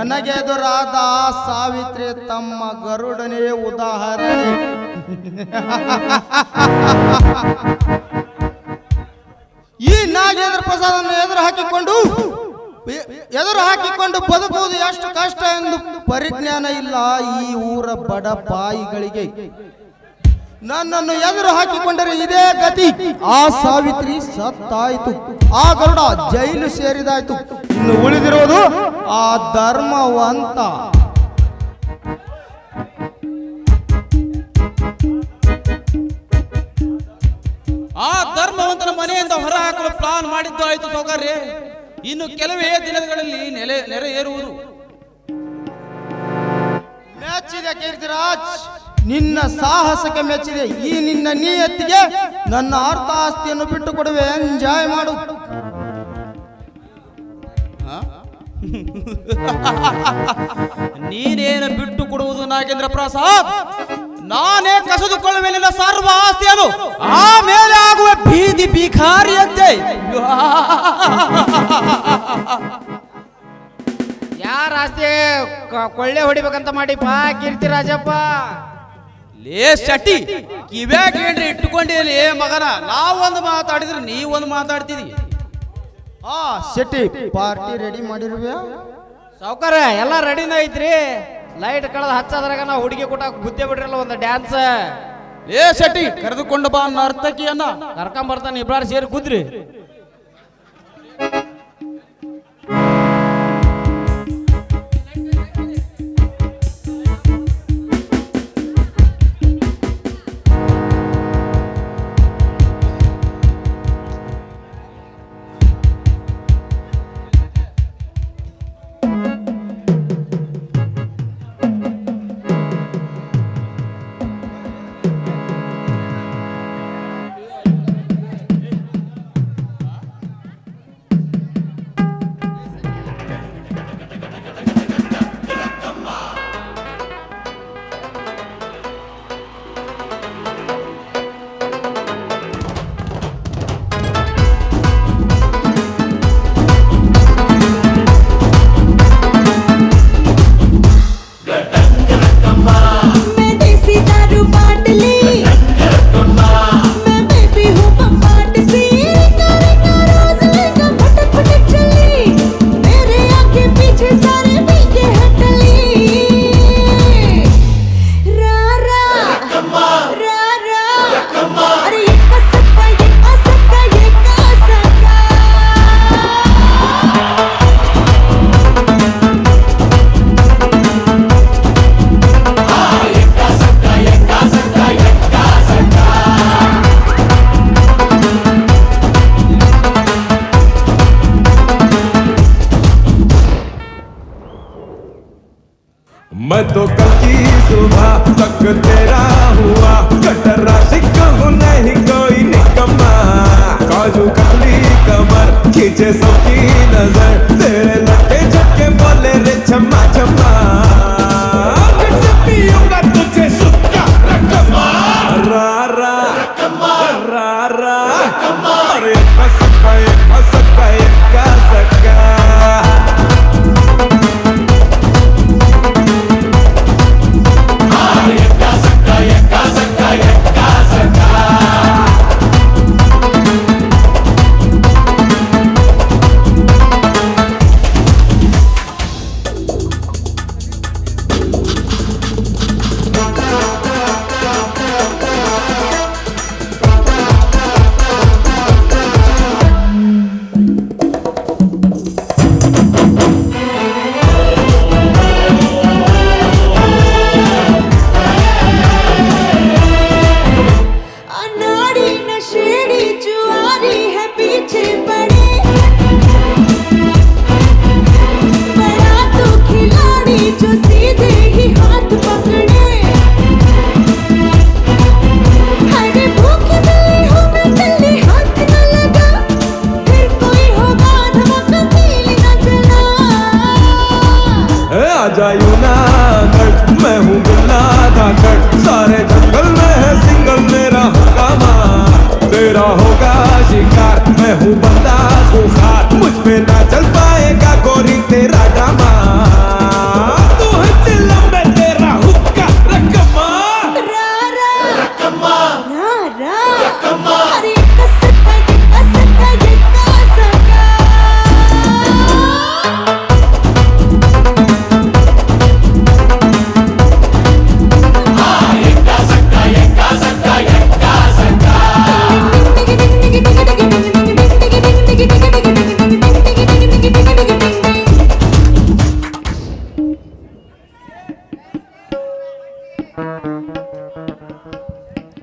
ನನಗೆ ಎದುರಾದ ಸಾವಿತ್ರಿ ತಮ್ಮ ಗರುಡನೇ ಉದಾಹರಣೆ. ಈ ನಾಗೇಂದ್ರ ಪ್ರಸಾದನ್ನು ಎದುರು ಹಾಕಿಕೊಂಡು ಎದುರು ಹಾಕಿಕೊಂಡು ಬದುಕುವುದು ಎಷ್ಟು ಕಷ್ಟ ಎಂದು ಪರಿಜ್ಞಾನ ಇಲ್ಲ ಈ ಊರ ಬಡ ಬಾಯಿಗಳಿಗೆ. ನನ್ನನ್ನು ಎದುರು ಹಾಕಿಕೊಂಡರೆ ಇದೇ ಗತಿ. ಆ ಸಾವಿತ್ರಿ ಸತ್ತಾಯಿತು. ಆ ಗರುಡ ಜೈಲು ಸೇರಿದಾಯ್ತು. ಇನ್ನು ಉಳಿದಿರೋದು ಆ ಧರ್ಮವಂತ. ಆ ಧರ್ಮವಂತನ ಮನೆಯಿಂದ ಹೊರ ಹಾಕಲು ಪ್ಲಾನ್ ಮಾಡಿದ್ದು ಆಯ್ತು ಸೌಕರ್ಯ. ಇನ್ನು ಕೆಲವೇ ದಿನಗಳಲ್ಲಿ ನೆಲೆ ನೆರೆಯೇರುವುದು ಮೆಚ್ಚಿದೆ ಕೀರ್ತಿರಾಜ್. ನಿನ್ನ ಸಾಹಸಕ್ಕೆ ಮೆಚ್ಚಿದೆ. ಈ ನಿನ್ನ ನಿಯತ್ತಿಗೆ ನನ್ನ ಅರ್ಥ ಆಸ್ತಿಯನ್ನು ಬಿಟ್ಟು ಕೊಡುವೆ ಎಂಜಾಯ್ ಮಾಡು. ನೀನೇನು ಬಿಟ್ಟು ಕೊಡುವುದು ನಾಗೇಂದ್ರ ಪ್ರಸಾದ್ ನಾನೇ ಕಸಿದುಕೊಳ್ಳುವೆ ನಿನ್ನ ಸರ್ವ ಆಸ್ತಿಯನ್ನು. ಆಮೇಲೆ ಆಗುವ ಬೀದಿ ಬಿಖಾರಿಯಂತೆ ಯಾರ ಆಸ್ತಿ? ಕೊಳ್ಳೆ ಹೊಡಿಬೇಕಂತ ಮಾಡಿಪ್ಪ ಕೀರ್ತಿರಾಜಪ್ಪ ಲೇ ಶಟಿ ಕಿವ್ಯಾಗ ಏನ್ರಿ ಇಟ್ಟುಕೊಂಡಿಲ್ಲ ಏ ಮಗನ ನಾವೊಂದು ಮಾತಾಡಿದ್ರೆ ನೀವೊಂದು ಮಾತಾಡ್ತಿದಿ ಆ ಶೆಟ್ಟಿ ಪಾರ್ಟಿ ರೆಡಿ ಮಾಡಿರುವೆ. ಸಾವ್ಕಾರ ಎಲ್ಲ ರೆಡಿನ ಐತ್ರಿ. ಲೈಟ್ ಕಳೆದ ಹಚ್ಚದ್ರಾಗ ನಾವು ಹುಡುಗಿ ಕೊಟ್ಟಾಕ ಬುದ್ಧಿ ಬಿಡ್ರಲ್ಲ ಒಂದು ಡ್ಯಾನ್ಸ್ ಏ ಶೆಟ್ಟಿ ಕರೆದುಕೊಂಡು ಬಾ ನರ್ತಕಿಯನ್ನ. ಕರ್ಕೊಂಬರ್ತಾನೆ ಇಬ್ಬರು ಸೇರಿ ಕುದ್ರಿ. मैं तो कल की सुबह तक तेरा हुआ, कटर राशि कहूँ नहीं कोई निकम्मा। काजू कतली कमर, खींचे सबकी नज़र, तेरे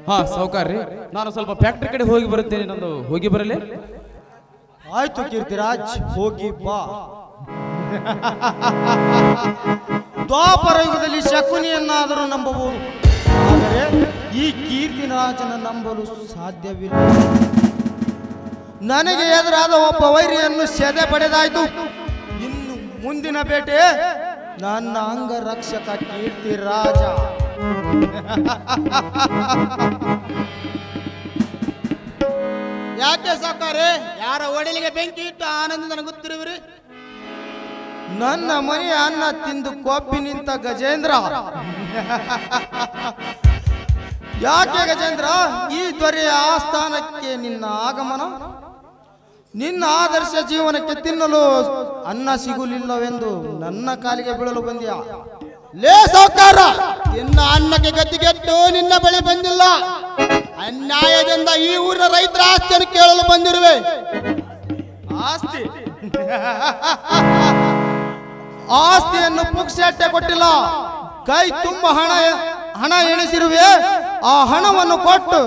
ಹಾ ಸೌಕಾರ್ರಿ ನಾನು ಸ್ವಲ್ಪ ಫ್ಯಾಕ್ಟ್ರಿ ಕಡೆ ಹೋಗಿ ಬರುತ್ತೇನೆ. ನಂದು ಹೋಗಿ ಬರಲಿ? ಆಯ್ತು ಕೀರ್ತಿರಾಜ್, ಹೋಗಿ ಬಾ. ದ್ವಾಪರಯುಗದಲ್ಲಿ ಶಕುನಿಯನ್ನಾದರೂ ನಂಬಬಹುದು. ಆದರೆ ಈ ಕೀರ್ತಿರಾಜನ ನಂಬಲು ಸಾಧ್ಯವಿಲ್ಲ. ನನಗೆ ಎದುರಾದ ಒಬ್ಬ ವೈರಿಯನ್ನು ಸೆದೆ ಪಡೆದಾಯ್ತು. ಇನ್ನು ಮುಂದಿನ ಬೇಟೆ ನನ್ನ ಅಂಗರಕ್ಷಕ ಕೀರ್ತಿರಾಜ. ಯಾಕೆ ಸಾಕಾರೆ ಯಾರ ಒಡಲಿಗೆ ಬೆಂಕಿ ಇಟ್ಟು ಆನಂದ ನನಗೆ ಗೊತ್ತಿರುವ್ರಿ? ನನ್ನ ಮನೆಯ ಅನ್ನ ತಿಂದು ಕೊಪ್ಪಿ ನಿಂತ ಗಜೇಂದ್ರ. ಯಾಕೆ ಗಜೇಂದ್ರ? ಈ ದೊರೆಯ ಆಸ್ಥಾನಕ್ಕೆ ನಿನ್ನ ಆಗಮನ? ನಿನ್ನ ಆದರ್ಶ ಜೀವನಕ್ಕೆ ತಿನ್ನಲು ಅನ್ನ ಸಿಗುಲಿಲ್ಲವೆಂದು ನನ್ನ ಕಾಲಿಗೆ ಬೀಳಲು ಬಂದ್ಯಾ? ಲೇ ಸಾಕಾರ ನಿನ್ನ ಅನ್ನಕ್ಕೆ ಗತಿಗೆಟ್ಟು ನಿನ್ನ ಬಳಿ ಬಂದಿಲ್ಲ. ಅನ್ಯಾಯದಿಂದ ಈ ಊರಿನ ರೈತರ ಆಸ್ತಿಯನ್ನು ಕೇಳಲು ಬಂದಿರುವೆ. ಆಸ್ತಿ? ಆಸ್ತಿಯನ್ನು ಪುಕ್ಸೆಟ್ಟೆ ಕೊಟ್ಟಿಲ್ಲ. ಕೈ ತುಂಬ ಹಣ ಹಣ ಎಣಿಸಿರುವೆ. ಆ ಹಣವನ್ನು ಕೊಟ್ಟು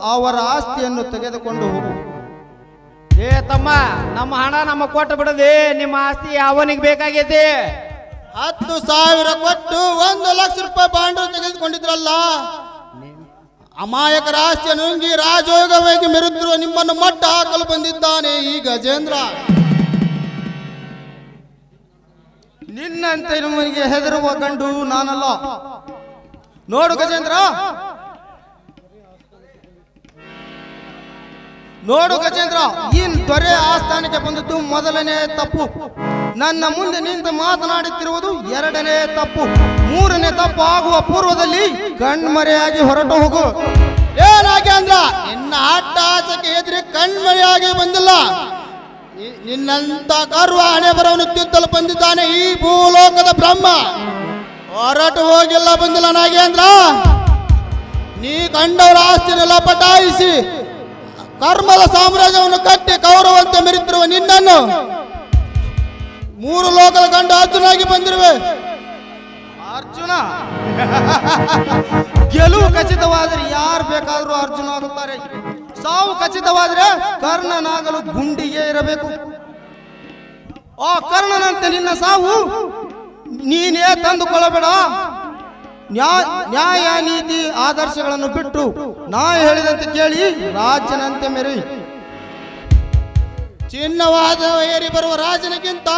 ಅವರ ಆಸ್ತಿಯನ್ನು ತೆಗೆದುಕೊಂಡು ಹೋಗು. ಏ ತಮ್ಮ, ನಮ್ಮ ಹಣ ನಮ್ಮ ಕೊಟ್ಟು ಬಿಡದೆ ನಿಮ್ಮ ಆಸ್ತಿ ಅವನಿಗೆ ಬೇಕಾಗೈತಿ? ಹತ್ತು ಸಾವಿರ ಕೊಟ್ಟು ಒಂದು ಲಕ್ಷ ರೂಪಾಯಿ ಬಾಂಡು ತೆಗೆದುಕೊಂಡಿದ್ರಲ್ಲ? ಅಮಾಯಕ ಆಸ್ತಿಯನ್ನು ನುಂಗಿ ರಾಜಯೋಗವಾಗಿ ಮೆರುತ್ತಿರುವ ನಿಮ್ಮನ್ನು ಮಟ್ಟ ಹಾಕಲು ಬಂದಿದ್ದಾನೆ ಈ ಗಜೇಂದ್ರ ನಿನ್ನಂತೆ ನಿಮಗೆ ಹೆದರುವ ಗಂಡು ನಾನಲ್ಲ. ನೋಡು ಗಜೇಂದ್ರ. ನೋಡು ಗಜೇಂದ್ರ, ಈ ದೊರೆ ಆಸ್ಥಾನಕ್ಕೆ ಬಂದದ್ದು ಮೊದಲನೇ ತಪ್ಪು. ನನ್ನ ಮುಂದೆ ನಿಂತು ಮಾತನಾಡುತ್ತಿರುವುದು ಎರಡನೇ ತಪ್ಪು. ಮೂರನೇ ತಪ್ಪು ಆಗುವ ಪೂರ್ವದಲ್ಲಿ ಕಣ್ಮರೆಯಾಗಿ ಹೊರಟು ಹೋಗು. ಏನಾಗೇಂದ್ರ ನಿನ್ನ ಆಟ ಆಸಕ್ಕೆ ಎದುರಿ ಕಣ್ಮರೆಯಾಗಿ ಬಂದಿಲ್ಲ. ನಿನ್ನಂತ ಗರ್ವ ಹಣೆ ಬರವನ್ನು ತಿದ್ದಲು ಬಂದಿದ್ದಾನೆ ಈ ಭೂಲೋಕದ ಬ್ರಹ್ಮ. ಹೊರಟು ಹೋಗಿಲ್ಲ ಬಂದಿಲ್ಲ ನಾಗೇಂದ್ರ ನೀ ಕಂಡವರ ಆಸ್ತಿನೆಲ್ಲ ಪಟಾಯಿಸಿ ಕರ್ಮದ ಸಾಮ್ರಾಜ್ಯವನ್ನು ಕಟ್ಟಿ ಕೌರವಂತೆ ಮೆರೆತಿರುವ ನಿನ್ನನ್ನು ಮೂರು ಲೋಕದ ಗಂಡ ಅರ್ಜುನಾಗಿ ಬಂದಿರುವೆ. ಅರ್ಜುನ? ಗೆಲುವು ಖಚಿತವಾದರೆ ಯಾರು ಬೇಕಾದರೂ ಅರ್ಜುನ ಆಗುತ್ತಾರೆ. ಸಾವು ಖಚಿತವಾದರೆ ಕರ್ಣನಾಗಲು ಗುಂಡಿಗೆ ಇರಬೇಕು. ಆ ಕರ್ಣನಂತೆ ನಿನ್ನ ಸಾವು ನೀನೇ ತಂದುಕೊಳ್ಳಬೇಡ. ನ್ಯಾಯ ನ್ಯಾಯ ನೀತಿ ಆದರ್ಶಗಳನ್ನು ಬಿಟ್ಟು ನಾ ಹೇಳಿದಂತೆ ಕೇಳಿ ರಾಜನಂತೆ ಮೆರಿ. ಚಿನ್ನವಾದ ಏರಿ ಬರುವ ರಾಜನಿಗಿಂತ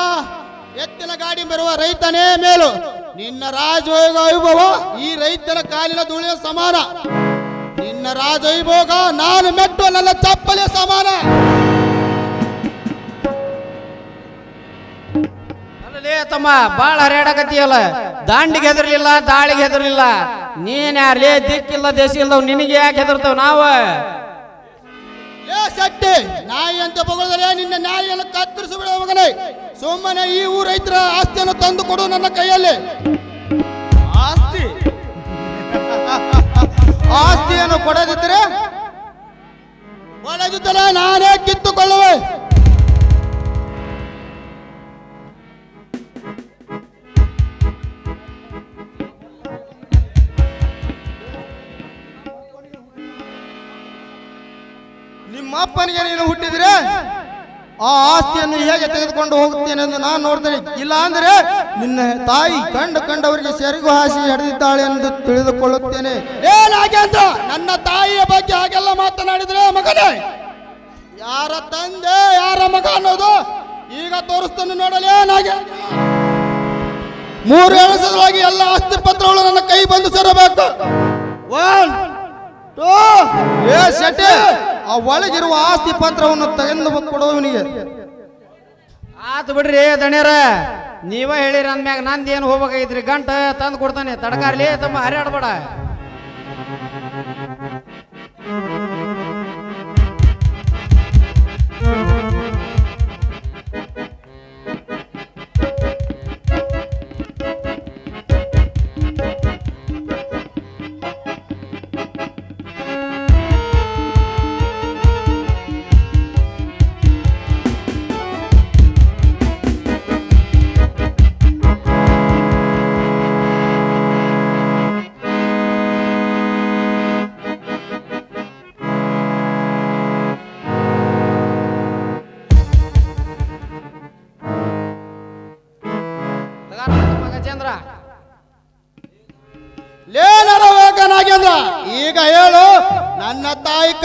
ಎತ್ತಿನ ಗಾಡಿ ಬರುವ ರೈತನೇ ಮೇಲು. ನಿನ್ನ ರಾಜವೈಭವ ವೈಭವ ಈ ರೈತನ ಕಾಲಿನ ಧೂಳಿನ ಸಮಾನ. ನಿನ್ನ ರಾಜವೈಭೋಗ ನಾನು ಮೆಟ್ಟು ನನ್ನ ಚಪ್ಪಲಿಯ ಸಮಾನ. ಅಲ್ಲಲೇ ತಮ್ಮ, ಬಾಳ ಹರಿಯಾಡಕತ್ತೀಯಲ್ಲ. ದಾಂಡಿಗೆ ಹೆದರ್ಲಿಲ್ಲ, ದಾಳಿಗೆ ಹೆದರ್ಲಿಲ್ಲ. ನೀನ್ ಯಾರೇ ದಿಕ್ಕಿಲ್ಲ ದೇಶ ಇಲ್ಲದವ್ ನಿನಗೆ ಯಾಕೆ ಹೆದರ್ತಾವ್ ನಾವ? ಲೇ ಸಟ್ಟಿ ನಾಯಿ ಅಂತ ಬಗಳದರೆ ನಿನ್ನ ನಾಯಿಯನ್ನು ಕತ್ತರಿಸಿ ಬಿಡ ಮಗನೇ. ಸುಮ್ಮನೆ ಈ ಊರ ರೈತರ ಆಸ್ತಿಯನ್ನು ತಂದು ಕೊಡು ನನ್ನ ಕೈಯಲ್ಲಿ. ಆಸ್ತಿ? ಆಸ್ತಿಯನ್ನು ಕೊಡದಿದ್ದರೆ? ಒಳಗಿದ್ದರೆ ನಾನೇ ಕಿತ್ತುಕೊಳ್ಳುವೆ. ಆ ಆಸ್ತಿಯನ್ನು ಹೇಗೆ ತೆಗೆದುಕೊಂಡು ಹೋಗುತ್ತೇನೆ ಎಂದು ನಾನು ನೋಡ್ತೇನೆ. ಇಲ್ಲ ಅಂದ್ರೆ ನಿನ್ನ ತಾಯಿ ಕಂಡು ಕಂಡವರಿಗೆ ಸೆರಗು ಹಾಸಿ ಹಿಡಿದಿದ್ದಾಳೆ ಎಂದು ತಿಳಿದುಕೊಳ್ಳುತ್ತೇನೆ. ಅಂತ ನನ್ನ ತಾಯಿಯ ಬಗ್ಗೆ ಹಾಗೆಲ್ಲ ಮಾತನಾಡಿದ್ರೆ ಮಗನೇ, ಯಾರ ತಂದೆ, ಯಾರ ಮಗ ಅನ್ನೋದು ಈಗ ತೋರಿಸ್ತಾನೆ ನೋಡಲಿ ಏನಾಗೆ ಮೂರು ಎಳಸದೊಳಗೆ ಎಲ್ಲ ಆಸ್ತಿ ಪತ್ರಗಳು ನನ್ನ ಕೈ ಬಂದು ಸೇರಬೇಕು. ಒನ್ ಟೂ ಏ ಶೆಟ್ಟಿ ಆ ಒಳಗಿರುವ ಆಸ್ತಿ ಪತ್ರವನ್ನು ತೆಗೆದು ಕೊಡುವವನಿಗೆ ಆತು ಬಿಡ್ರಿ ದಣ್ಯರ, ನೀವ ಹೇಳಿರಿ ಅಂದ್ಮ್ಯಾಗ ನಂದು ಏನು ಹೋಗ್ಬೇಕಾಗಿದ್ರಿ ಗಂಟ ತಂದು ಕೊಡ್ತಾನೆ, ತಡಕಾರ್ಲಿ, ತಮ್ಮ ಹರಿಯಾಡ್ಬೇಡ.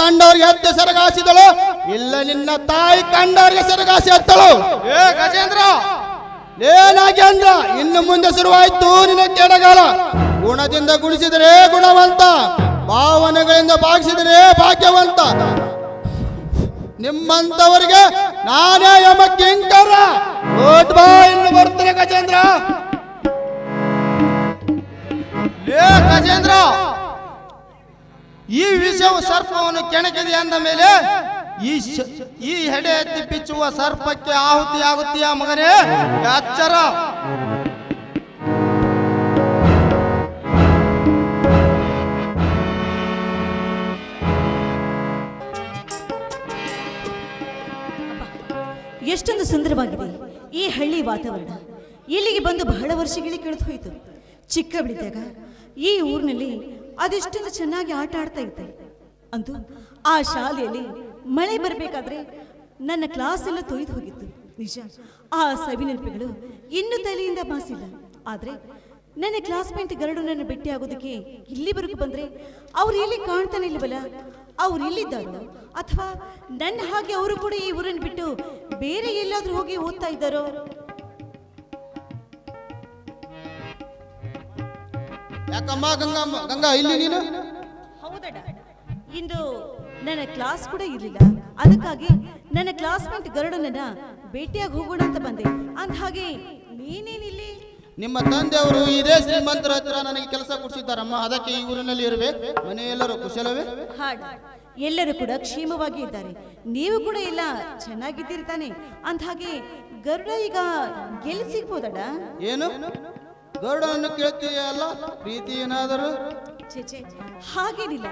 ಕಂಡವ್ರಿಗೆ ಎದ್ದು ಸರಗಾಸಿದಳು. ಇಲ್ಲ ನಿನ್ನ ತಾಯಿ ಕಂಡವ್ರಿಗೆ ಸರಗಾಸಿ ಹತ್ತಳು ಏ ಗಜೇಂದ್ರ! ಏನಾಗಿ ಅಂದ್ರ ಇನ್ನು ಮುಂದೆ ಶುರುವಾಯ್ತು ನಿನ್ನ ಕೆಡಗಾಲ. ಗುಣದಿಂದ ಗುಣಿಸಿದರೆ ಗುಣವಂತ ಭಾವನೆಗಳಿಂದ ಭಾಗಿಸಿದರೆ ಭಾಗ್ಯವಂತ. ನಿಮ್ಮಂತವರಿಗೆ ನಾನೇ ಯಮ ಕಿಂಕರ. ಓಟ್ ಬಾ ಇನ್ನು ಬರ್ತೀನಿ ಗಜೇಂದ್ರ? ಏ ಗಜೇಂದ್ರ! ಈ ವಿಷವು ಸರ್ಪವನ್ನು ಕೆಣಕಿದೆ ಅಂದ ಮೇಲೆ ಈ ಈ ಹೆಡೆ ಎತ್ತಿ ಬಿಚ್ಚುವ ಸರ್ಪಕ್ಕೆ ಆಹುತಿಯಾಗುತ್ತೀಯ ಮಗನೇ? ಅಚ್ಚರ. ಎಷ್ಟೊಂದು ಸುಂದರವಾಗಿದೆ ಈ ಹಳ್ಳಿ ವಾತಾವರಣ. ಇಲ್ಲಿಗೆ ಬಂದು ಬಹಳ ವರ್ಷಗಳಿಗೆ ಕಳೆದು ಹೋಯಿತು. ಬಿಡಿದಾಗ ಈ ಊರಿನಲ್ಲಿ ಅದೆಷ್ಟೊಂದು ಚೆನ್ನಾಗಿ ಆಟ ಆಡ್ತಾ ಇದ್ದೆ. ಅಂತೂ ಆ ಶಾಲೆಯಲ್ಲಿ ಮಳೆ ಬರಬೇಕಾದ್ರೆ ನನ್ನ ಕ್ಲಾಸ್ ಎಲ್ಲ ತೊಯ್ದು ಹೋಗಿತ್ತು. ನಿಜ, ಆ ಸವಿ ನೆನಪುಗಳು ಇನ್ನೂ ತಲೆಯಿಂದ ಮಾಸಿಲ್ಲ ಆದ್ರೆ ನನ್ನ ಕ್ಲಾಸ್ಮೇಟ್ ಗರಡು ನನ್ನ ಭೇಟಿ ಆಗೋದಕ್ಕೆ ಇಲ್ಲಿವರೆಗೂ ಬಂದ್ರೆ ಅವ್ರು ಇಲ್ಲಿ ಕಾಣ್ತಾನೆ ಇಲ್ವಲ್ಲ? ಅವ್ರು ಇಲ್ಲಿದ್ದಾರೋ ಅಥವಾ ನನ್ನ ಹಾಗೆ ಅವರು ಕೂಡ ಈ ಊರನ್ನು ಬಿಟ್ಟು ಬೇರೆ ಎಲ್ಲಾದ್ರೂ ಹೋಗಿ ಓದ್ತಾ ಇದ್ದಾರೋ? ಯಾಕಮ್ಮ ಗಂಗಮ್ಮ ಗಂಗಾ ಇಲ್ಲಿ ನೀನು? ಹೌದಡ ಇಂದು ನನ್ನ ಕ್ಲಾಸ್ ಕೂಡ ಇರಲಿಲ್ಲ. ಅದಕ್ಕಾಗಿ ನನ್ನ ಕ್ಲಾಸ್ಮೇಟ್ ಗರುಡನನ್ನ ಭೇಟಿಯಾಗಿ ಹೋಗೋಣ ಅಂತ ಬಂದೆ. ಅಂತ ಹಾಗೆ ನೀನೇನಿಲ್ಲಿ ನಿಮ್ಮ ತಂದೆಯವರು ಇದೇ ಶ್ರೀಮಂತರ ಹತ್ರ ನನಗೆ ಕೆಲಸ ಕೊಡಿಸಿದ್ದಾರಮ್ಮ. ಅದಕ್ಕೆ ಈ ಊರಿನಲ್ಲಿ ಇರಬೇಕು ಮನೆಯೆಲ್ಲರೂ ಕುಶಲವೇ? ಹಾಡು. ಎಲ್ಲರೂ ಕೂಡ ಕ್ಷೇಮವಾಗಿ ಇದ್ದಾರೆ. ನೀವು ಕೂಡ ಎಲ್ಲ ಚೆನ್ನಾಗಿದ್ದೀರಿ ತಾನೆ. ಅಂದ ಹಾಗೆ ಗರುಡ ಈಗ ಎಲ್ಲಿ ಸಿಗ್ಬೋದಡ ಏನು? ಗರುಡನನ್ನು ಕೇಳ್ತೀಯಲ್ಲ? ಪ್ರೀತಿ ಏನಾದರೂ ಛೇ ಛೇ ಹಾಗೇನಿಲ್ಲ.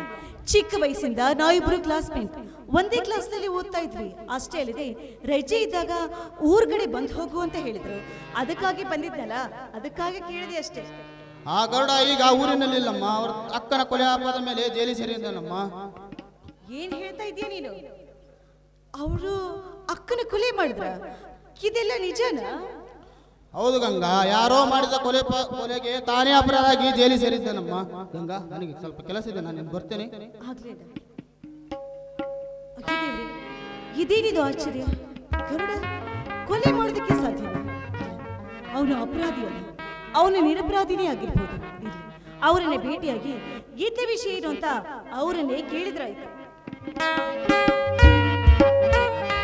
ಚಿಕ್ಕ ವಯಸ್ಸಿಂದ ನಾವಿಬ್ರು ಕ್ಲಾಸ್ಮೇಟ್. ಒಂದೇ ಕ್ಲಾಸ್ನಲ್ಲಿ ಓದ್ತಾ ಇದ್ವಿ. ಅಷ್ಟೇ ಅಲ್ಲದೆ ರಜೆ ಇದ್ದಾಗ ಊರ್ಗಡೆ ಬಂದು ಹೋಗು ಅಂತ ಹೇಳಿದ್ರು. ಅದಕ್ಕಾಗಿ ಬಂದಿದ್ನಲ್ಲ? ಅದಕ್ಕಾಗಿ ಕೇಳಿದೆ ಅಷ್ಟೇ. ಆ ಗರುಡ ಈಗ ಊರಿನಲ್ಲಿಲ್ಲಮ್ಮ. ಅವ್ರ ಅಕ್ಕನ ಕೊಲೆ ಆಪಾದ ಮೇಲೆ ಜೈಲಿ ಸೇರಿದ್ದಾನಮ್ಮ ಏನ್ ಹೇಳ್ತಾ ಇದೀಯ ನೀನು? ಅವರು ಅಕ್ಕನ ಕೊಲೆ ಮಾಡಿದ್ರ? ಇದೆಲ್ಲ ನಿಜನಾ? ಹೌದು ಗಂಗಾ, ಯಾರೋ ಮಾಡಿದ ಕೊಲೆ ಕೊಲೆಗೆ ತಾನೇ ಅಪರಾಧ ಆಗಿ ಜೈಲಿ ಸೇರಿದ್ದಾನಮ್ಮ. ಗಂಗಾ, ನನಗೆ ಸ್ವಲ್ಪ ಕೆಲಸ ಇದೆ, ನಾನು ನಿಮ್ಗೆ ಬರ್ತೇನೆ. ಇದೇನಿದು ಆಶ್ಚರ್ಯ? ಗರುಡ, ಕೊಲೆ ಮಾಡೋದಕ್ಕೆ ಸಾಧ್ಯ ಅವನು ಅಪರಾಧಿ ಅಲ್ಲ. ಅವನು ನಿರಪರಾಧಿನೇ ಆಗಿರ್ಬೋದು. ಅವರನ್ನೇ ಅವರನ್ನ ಭೇಟಿಯಾಗಿ ಇದ್ದ ವಿಷಯ ಏನು ಅಂತ ಅವರನ್ನೇ ಕೇಳಿದ್ರಾಯ್ತು.